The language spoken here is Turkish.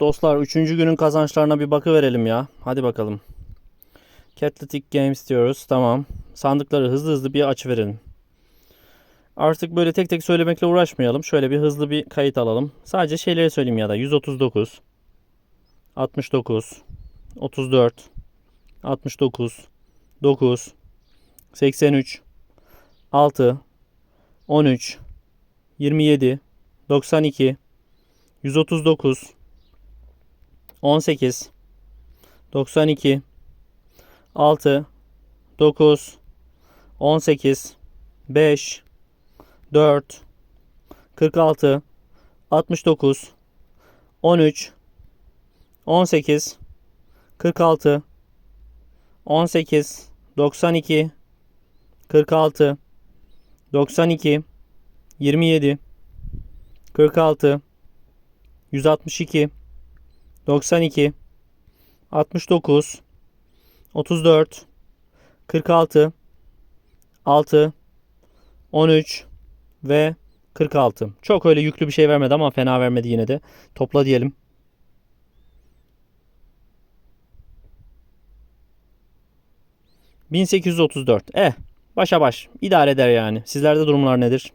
Dostlar 3. günün kazançlarına bir bakıverelim ya. Hadi bakalım. Catletic Games diyoruz. Tamam. Sandıkları hızlı hızlı bir açı verelim. Artık böyle tek tek söylemekle uğraşmayalım. Şöyle bir hızlı bir kayıt alalım. Sadece şeyleri söyleyeyim ya da 139 69 34 69 9 83 6 13 27 92 139 18 92 6 9 18 5 4 46 69 13 18 46 18 92 46 92 27 46 162 92 69 34 46 6 13 ve 46. Çok öyle yüklü bir şey vermedi ama fena vermedi yine de. Topla diyelim. ...1834. Eh başa baş. idare eder yani. Sizlerde durumlar nedir?